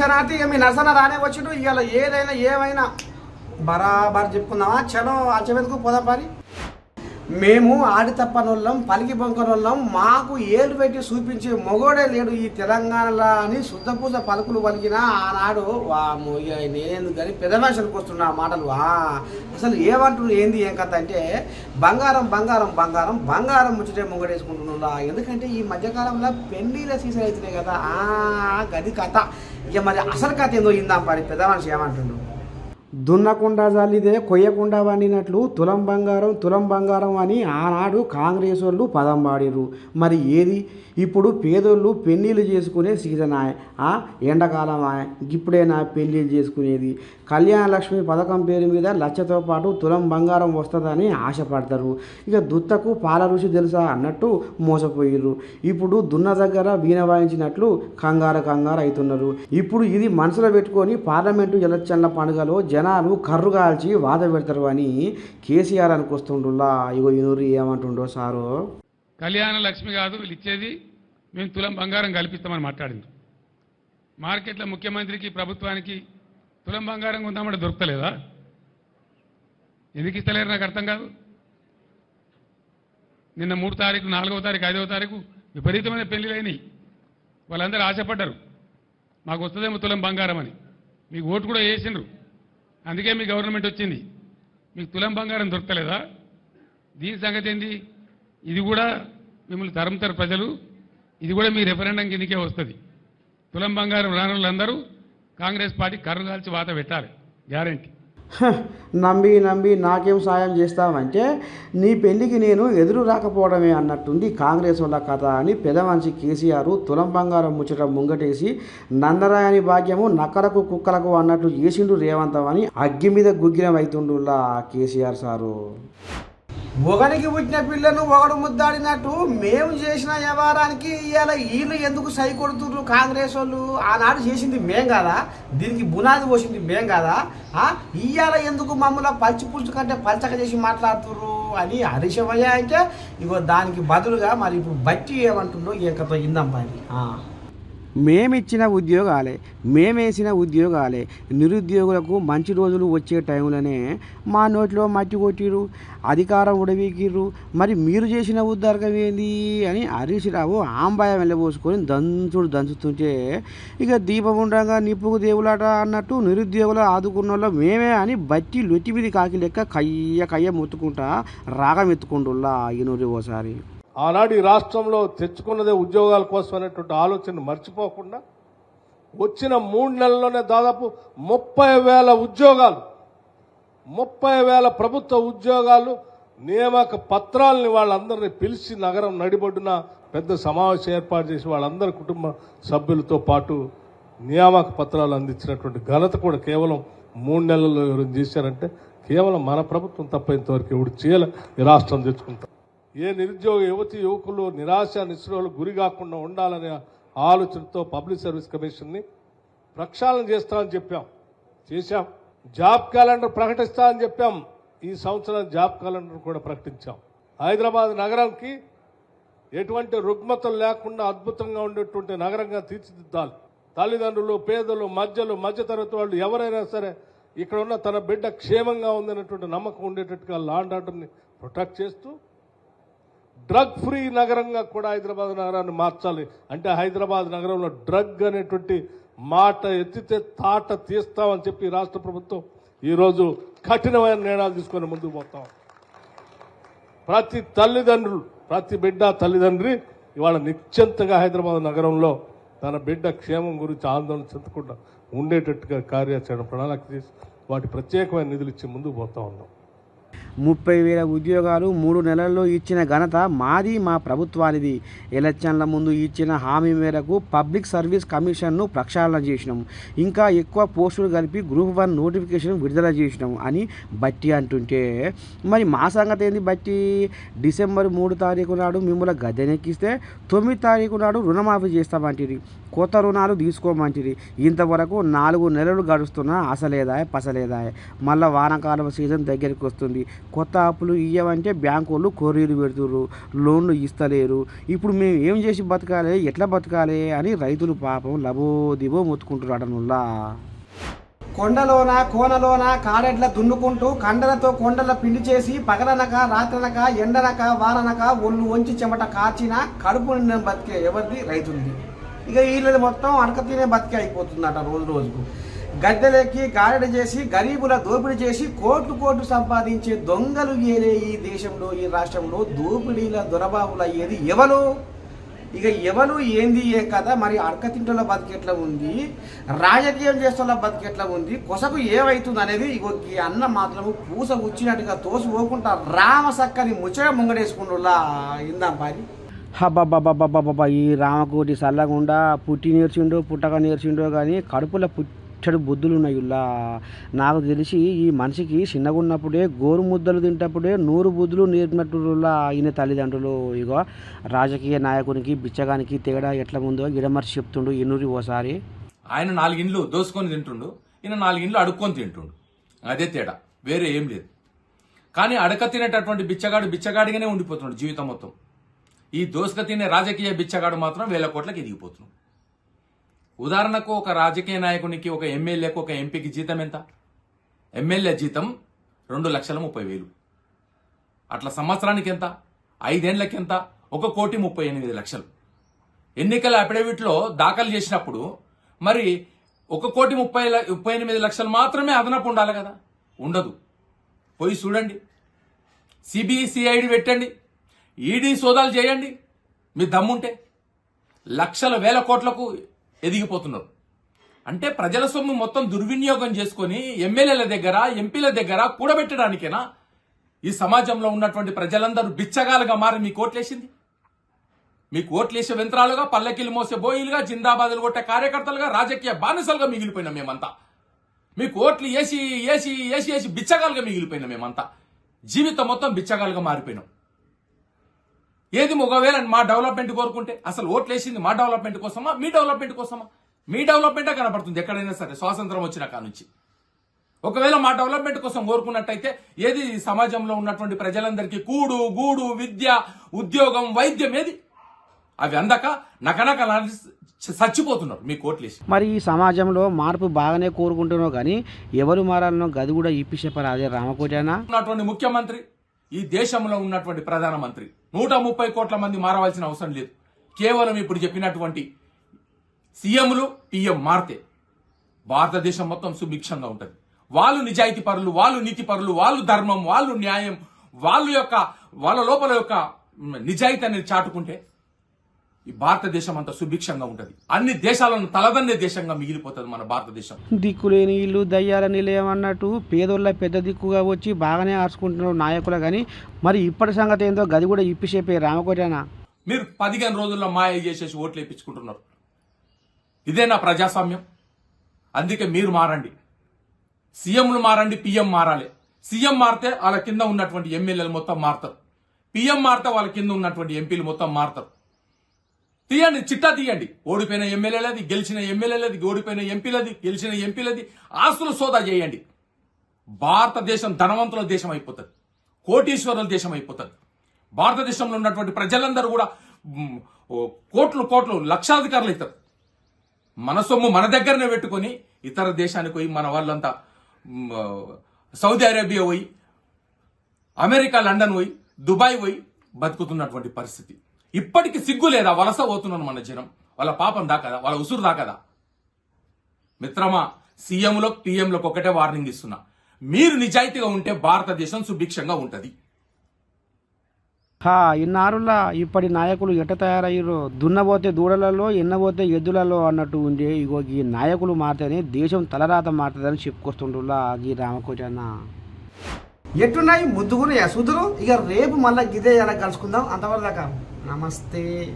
శరణార్థి ఇక మీ నర్సన రానే వచ్చిండు. ఇవాళ ఏదైనా ఏమైనా బరాబర్ చెప్పుకుందామా? చలో అచ్చమెదకు పోదాం పని మేము ఆడి తప్పనోళ్ళం పలికి బొంకనోళ్ళం మాకు ఏలు పెట్టి చూపించే మొగోడే లేడు ఈ తెలంగాణలో అని శుద్ధపూజ పలుకులు పలికిన ఆనాడు వా నేను కానీ పెద్ద మనుషులకు వస్తున్నా మాటలు. అసలు ఏమంటున్నారు ఏంది ఏం కథ అంటే బంగారం బంగారం బంగారం బంగారం ముచ్చటే మొగడేసుకుంటున్నా ఎందుకంటే ఈ మధ్యకాలంలో పెళ్ళిల సీజన్ అవుతున్నాయి కదా ఆ గది కథ. ఇక మరి అసలు కథ ఏందో ఇందాం మరి పెద్ద మనిషి దున్నకుండా జల్లిదే కొయ్యకుండా వండినట్లు తులం బంగారం తులం బంగారం అని ఆనాడు కాంగ్రెస్ వాళ్ళు పదం పాడిరు మరి ఏది? ఇప్పుడు పేదోళ్ళు పెళ్ళిళ్ళు చేసుకునే సీజన్ ఆ ఎండాకాలం ఇప్పుడేనా పెళ్ళిళ్ళు చేసుకునేది. కళ్యాణ లక్ష్మి పథకం పేరు మీద లచ్చతో పాటు తులం బంగారం వస్తుందని ఆశపడతారు. ఇక దుత్తకు పాల రుచి తెలుసా అన్నట్టు మోసపోయారు ఇప్పుడు దున్న దగ్గర వీణ వాయించినట్లు కంగారు కంగారు అవుతున్నారు. ఇప్పుడు ఇది మనసులో పెట్టుకొని పార్లమెంటు ఎలక్షన్ల పండుగలో జనాలు కర్రు కాల్చి వాద పెడతారు అని కేసీఆర్ అనుకొస్తుండ్రులా ఇగో ఇనూరు ఏమంటుండో సారు? కళ్యాణ లక్ష్మి కాదు వీళ్ళు ఇచ్చేది మేము తులం బంగారం కల్పిస్తామని మాట్లాడింది మార్కెట్లో ముఖ్యమంత్రికి ప్రభుత్వానికి తులం బంగారం ఉందామంటే దొరకలేదా ఎందుకు ఇస్తలేరు నాకు అర్థం కాదు. నిన్న మూడు తారీఖు నాలుగో తారీఖు ఐదవ తారీఖు విపరీతమైన పెళ్ళిలు అయినాయి. వాళ్ళందరూ ఆశపడ్డారు. మాకు వస్తుందేమో తులం బంగారం అని. మీకు ఓటు కూడా వేసిండ్రు. అందుకే మీ గవర్నమెంట్ వచ్చింది. మీకు తులం బంగారం దొరకలేదా? దీని సంగతి ఏంది? ఇది కూడా మిమ్మల్ని తరుముతారు ప్రజలు. ఇది కూడా మీ రెఫరెండం కిందకే వస్తుంది. తులం బంగారం రాని వాళ్ళందరూ కాంగ్రెస్ పార్టీ కర్రు కాల్చి వాత పెట్టాలి. గ్యారంటీ నమ్మి నమ్మి నాకేం సాయం చేస్తావంటే నీ పెళ్ళికి నేను ఎదురు రాకపోవడమే అన్నట్టుంది కాంగ్రెస్ వాళ్ళ కథ అని పెదమనిషి కేసీఆర్ తులం బంగారం ముచ్చట ముంగటేసి నందరాయని భాగ్యము నక్కలకు కుక్కలకు అన్నట్లు చేసిండు రేవంతం అని అగ్గి మీద గుగ్గిరం అవుతుండులా కేసీఆర్ సారు. ఒకనికి పుట్టిన పిల్లను ఒకడు ముద్దాడినట్టు మేము చేసిన వ్యవహారానికి ఇవాళ వీళ్ళు ఎందుకు సై కొడుతున్నారు కాంగ్రెస్ వాళ్ళు? ఆనాడు చేసింది మేం కదా? దీనికి బునాది పోసింది మేం కదా? ఇవాళ ఎందుకు మమ్మల్ని పచ్చి పులుసు కంటే పల్చక చేసి మాట్లాడుతుర్రు అని హరిశమయ్య అంటే ఇగో దానికి బదులుగా మరి ఇప్పుడు బట్టి ఏమంటుండో ఇంకతో ఇందాం పని మేమిచ్చిన ఉద్యోగాలే మేమేసిన ఉద్యోగాలే. నిరుద్యోగులకు మంచి రోజులు వచ్చే టైంలోనే మా నోట్లో మట్టి కొట్టిరు అధికారం ఉడవీకిర్రు. మరి మీరు చేసిన ఉద్దారకం ఏంది అని హరీష్ రావు ఆంబాయ వెళ్ళబోసుకొని దంచుడు దంచుతుంటే ఇక దీపం ఉండగా నిప్పుకు దేవులాట అన్నట్టు నిరుద్యోగులు ఆదుకున్న వాళ్ళు మేమే అని బట్టి లొట్టి మీద కాకి లెక్క కయ్య కయ్య మొత్తుకుంటా రాగం ఎత్తుకుంటుల్లా ఈనూరి ఓసారి. ఆనాడు ఈ రాష్ట్రంలో తెచ్చుకున్నదే ఉద్యోగాల కోసం అనేటువంటి ఆలోచన మర్చిపోకుండా వచ్చిన మూడు నెలల్లోనే దాదాపు ముప్పై వేల ఉద్యోగాలు ముప్పై వేల ప్రభుత్వ ఉద్యోగాలు నియామక పత్రాలని వాళ్ళందరినీ పిలిచి నగరం నడిబొడ్డున పెద్ద సమావేశం ఏర్పాటు చేసి వాళ్ళందరి కుటుంబ సభ్యులతో పాటు నియామక పత్రాలు అందించినటువంటి ఘనత కూడా కేవలం మూడు నెలల్లో ఎవరు చేశారంటే కేవలం మన ప్రభుత్వం తప్ప ఇంతవరకు ఎవరు చేయాలి. ఈ రాష్ట్రం తెచ్చుకుంటాం. ఏ నిరుద్యోగ యువతి యువకులు నిరాశ నిస్పృహలు గురి కాకుండా ఉండాలనే ఆలోచనతో పబ్లిక్ సర్వీస్ కమిషన్ని ప్రక్షాళన చేస్తామని చెప్పాం. చేశాం. జాబ్ క్యాలెండర్ ప్రకటిస్తామని చెప్పాం. ఈ సంవత్సరం జాబ్ క్యాలెండర్ కూడా ప్రకటించాం. హైదరాబాద్ నగరానికి ఎటువంటి రుగ్మతలు లేకుండా అద్భుతంగా ఉండేటువంటి నగరంగా తీర్చిదిద్దాలి. తల్లిదండ్రులు పేదలు మధ్యలు మధ్యతరగతి వాళ్ళు ఎవరైనా సరే ఇక్కడ ఉన్న తన బిడ్డ క్షేమంగా ఉందనేటువంటి నమ్మకం ఉండేటట్టుగా లాండ్ ఆర్డర్ని ప్రొటెక్ట్ చేస్తూ డ్రగ్ ఫ్రీ నగరంగా కూడా హైదరాబాద్ నగరాన్ని మార్చాలి. అంటే హైదరాబాద్ నగరంలో డ్రగ్ అనేటువంటి మాట ఎత్తితే తాట తీస్తామని చెప్పి రాష్ట్ర ప్రభుత్వం ఈరోజు కఠినమైన నిర్ణయాలు తీసుకొని ముందుకు పోతాం ప్రతి తల్లిదండ్రులు ప్రతి బిడ్డ తల్లిదండ్రి ఇవాళ నిశ్చింతగా హైదరాబాద్ నగరంలో తన బిడ్డ క్షేమం గురించి ఆందోళన చెందకుండా ఉండేటట్టుగా కార్యాచరణ ప్రణాళిక చేసి వాటి ప్రత్యేకమైన నిధులు ఇచ్చి ముందుకు పోతా ఉన్నాం. ముప్పై వేల ఉద్యోగాలు మూడు నెలల్లో ఇచ్చిన ఘనత మాది మా ప్రభుత్వానిది. ఎలక్షన్ల ముందు ఇచ్చిన హామీ మేరకు పబ్లిక్ సర్వీస్ కమిషన్ను ప్రక్షాళన చేసినాం. ఇంకా ఎక్కువ పోస్టులు కలిపి గ్రూప్ వన్ నోటిఫికేషన్ విడుదల చేసినాం అని బట్టి అంటుంటే మరి మా సంగతి ఏంది బట్టి? డిసెంబర్ మూడు తారీఖు నాడు మిమ్మల్ని గద్దెనెక్కిస్తే తొమ్మిది తారీఖు నాడు రుణమాఫీ చేస్తామంటిరి. కొత్త రుణాలు తీసుకోమంటిరి. ఇంతవరకు నాలుగు నెలలు గడుస్తున్నా అసలేదాయ్ పసలేదాయ్. మళ్ళీ వానాకాలం సీజన్ దగ్గరికి వస్తుంది. కొత్త అప్పులు ఇవ్వమంటే బ్యాంకు వాళ్ళు కొర్రీలు పెడుతుర్రు లోన్లు ఇస్తలేరు. ఇప్పుడు మేము ఏం చేసి బతకాలి ఎట్లా బతకాలి అని రైతులు పాపం లబో మొత్తుకుంటారు అడనుల్లా. కొండలోన కోనలోన కాడెడ్ల దున్నుకుంటూ కండలతో కొండల పిండి చేసి పగలనక రాత్రనక ఎండనక వాననక ఒళ్ళు వంచి చెమట కాచిన కడుపు నిండిన బతికే ఎవరిది? రైతుంది ఇక వీళ్ళది మొత్తం అడక తినే బతికే అయిపోతుందట రోజు రోజుకు. గద్దెలెక్కి గారెడ చేసి గరీబుల దోపిడీ చేసి కోట్లు కోట్లు సంపాదించే దొంగలు ఏలే ఈ దేశంలో ఈ రాష్ట్రంలో దోపిడీల దొరబాబులు అయ్యేది ఎవరు? ఇక ఎవరు ఏంది ఏ కదా మరి అడకతింటుల బతికెట్లా ఉంది? రాజకీయం చేస్తున్న బతికెట్లా ఉంది? కొసకు ఏమవుతుంది అనేది ఇగో ఈ అన్న మాత్రము పూస వచ్చినట్టుగా తోసి పోకుండా రామ ముచ్చట ముంగడేసుకుంటులా ఇందాం పారి. హబ్బాబ్బాబ్బాబ్బాబ్బా ఈ రామకోటి సల్లగుండా పుట్టి నేర్చిండో పుట్టక నేర్చిండో కానీ కడుపులో ముచ్చడు బుద్ధులు ఉన్నాయి ఇలా నాకు తెలిసి ఈ మనిషికి చిన్నగా ఉన్నప్పుడే గోరు ముద్దలు తింటప్పుడే నూరు బుద్ధులు నేర్పినట్టులా ఈయన తల్లిదండ్రులు. ఇగో రాజకీయ నాయకునికి బిచ్చగానికి తేడా ఎట్లా ఉందో గిడమర్చి చెప్తుండు ఎన్నూరి ఓసారి. ఆయన నాలుగిండ్లు దోసుకొని తింటుండు ఈయన నాలుగిండ్లు అడుక్కొని తింటుండు. అదే తేడా వేరే ఏం లేదు. కానీ అడక తినేటటువంటి బిచ్చగాడు బిచ్చగాడిగానే ఉండిపోతున్నాడు జీవితం మొత్తం. ఈ దోసుక తినే రాజకీయ బిచ్చగాడు మాత్రం వేల కోట్లకి ఎదిగిపోతున్నాడు. ఉదాహరణకు ఒక రాజకీయ నాయకునికి ఒక ఎమ్మెల్యేకు ఒక ఎంపీకి జీతం ఎంత? ఎమ్మెల్యే జీతం రెండు లక్షల ముప్పై వేలు. అట్లా సంవత్సరానికి ఎంత? ఐదేళ్ళకి ఎంత ఒక కోటి ముప్పై ఎనిమిది లక్షలు. ఎన్నికల అఫిడవిట్లో దాఖలు చేసినప్పుడు మరి ఒక కోటి ముప్పై ముప్పై ఎనిమిది లక్షలు మాత్రమే అదనపు ఉండాలి కదా? ఉండదు. పోయి చూడండి. సిబిసిఐడి పెట్టండి. ఈడీ సోదాలు చేయండి. మీ దమ్ముంటే. లక్షల వేల కోట్లకు ఎదిగిపోతున్నారు. అంటే ప్రజల సొమ్ము మొత్తం దుర్వినియోగం చేసుకొని ఎమ్మెల్యేల దగ్గర ఎంపీల దగ్గర కూడబెట్టడానికేనా? ఈ సమాజంలో ఉన్నటువంటి ప్రజలందరూ బిచ్చగాలుగా మారి మీకు ఓట్లేసింది మీకు ఓట్లేసే యంత్రాలుగా పల్లకిలు మోసే బోయిలుగా జిందాబాదులు కొట్టే కార్యకర్తలుగా రాజకీయ బానిసలుగా మిగిలిపోయినాం మేమంతా. మీకు ఓట్లు వేసి వేసి వేసి వేసి బిచ్చగాలుగా మిగిలిపోయినాం మేమంతా. జీవితం మొత్తం బిచ్చగాలుగా మారిపోయినాం. ఏది ఒకవేళ మా డెవలప్మెంట్ కోరుకుంటే అసలు ఓట్లు వేసింది మా డెవలప్మెంట్ కోసమా? మీ డెవలప్మెంట్ కోసమా? మీ డెవలప్మెంటే కనపడుతుంది ఎక్కడైనా సరే స్వాతంత్రం వచ్చిన కానుంచి ఒకవేళ మా డెవలప్మెంట్ కోసం కోరుకున్నట్టయితే ఏది ఈ సమాజంలో ఉన్నటువంటి ప్రజలందరికీ కూడు గూడు విద్య ఉద్యోగం వైద్యం ఏది? అవి అందక నకనక చచ్చిపోతున్నారు మీ కోట్లేసి. మరి ఈ సమాజంలో మార్పు బాగానే కోరుకుంటున్నావు కానీ ఎవరు మారాలనో గది కూడా ఇప్పి చెప్పారు అదే రామకోటేనా? ఉన్నటువంటి ముఖ్యమంత్రి ఈ దేశంలో ఉన్నటువంటి ప్రధానమంత్రి. నూట ముప్పై కోట్ల మంది మారవలసిన అవసరం లేదు. కేవలం ఇప్పుడు చెప్పినటువంటి సీఎంలు పిఎం మారితే భారతదేశం మొత్తం సుభిక్షంగా ఉంటుంది. వాళ్ళు నిజాయితీ పరులు వాళ్ళు నీతి పరులు వాళ్ళు ధర్మం వాళ్ళు న్యాయం వాళ్ళ యొక్క వాళ్ళ లోపల యొక్క నిజాయితీ అనేది చాటుకుంటే ఈ భారతదేశం అంతా సుభిక్షంగా ఉంటుంది. అన్ని దేశాలను తలదన్నే దేశంగా మిగిలిపోతుంది మన భారతదేశం. దిక్కులేని ఇల్లు దయ్యాల నిలయం అన్నట్టు పేదోళ్ళ పెద్ద దిక్కుగా వచ్చి బాగానే ఆర్చుకుంటున్నారు నాయకులు కానీ మరి ఇప్పటి సంగతి ఏందో గది కూడా ఇప్పి చెప్పే రామకోటేనా? మీరు పదిహేను రోజుల్లో మాయ చేసేసి ఓట్లు వేయించుకుంటున్నారు ఇదేనా ప్రజాస్వామ్యం. అందుకే మీరు మారండి. సీఎంలు మారండి పిఎం మారాలి. సీఎం మారితే వాళ్ళ కింద ఉన్నటువంటి ఎమ్మెల్యేలు మొత్తం మారుతారు. పిఎం మారితే వాళ్ళ కింద ఉన్నటువంటి ఎంపీలు మొత్తం మారుతారు. తీయండి చిట్టా తీయండి. ఓడిపోయిన ఎమ్మెల్యేలది గెలిచిన ఎమ్మెల్యేలది ఓడిపోయిన ఎంపీలది గెలిచిన ఎంపీలది ఆస్తులు సోదా చేయండి. భారతదేశం ధనవంతుల దేశం అయిపోతుంది. కోటీశ్వరుల దేశం అయిపోతుంది. భారతదేశంలో ఉన్నటువంటి ప్రజలందరూ కూడా కోట్లు కోట్లు లక్షాధికారులు అవుతారు. మన సొమ్ము మన దగ్గరనే పెట్టుకొని ఇతర దేశానికి పోయి మన వాళ్ళంతా సౌదీ అరేబియా పోయి అమెరికా లండన్ పోయి దుబాయ్ పోయి బతుకుతున్నటువంటి పరిస్థితి. ఇప్పటికి సిగ్గు లేదా? వలస పోతున్నాను మన జనం. వాళ్ళ పాపం దాకదా? వాళ్ళ ఉసురు దాకదా? మిత్రమా సీఎంలో పిఎంలకు ఒకటే వార్నింగ్ ఇస్తున్నా. మీరు నిజాయితీగా ఉంటే భారతదేశం సుభిక్షంగా ఉంటది. హా ఇన్నారులా ఇప్పటి నాయకులు ఎట్ట తయారయ్యారో దున్నబోతే దూడలలో ఎన్నబోతే ఎద్దులలో అన్నట్టు ఉండే ఇగో ఈ నాయకులు మారితేనే దేశం తలరాత మారుతుందని చెప్పుకొస్తుండ్రులా ఈ రామకోటన్న ఎట్టున్నాయి ముద్దుగున్నాయి? సుధులు ఇక రేపు మళ్ళీ గిదే ఎలా కలుసుకుందాం. అంతవరకు దాకా ナマステ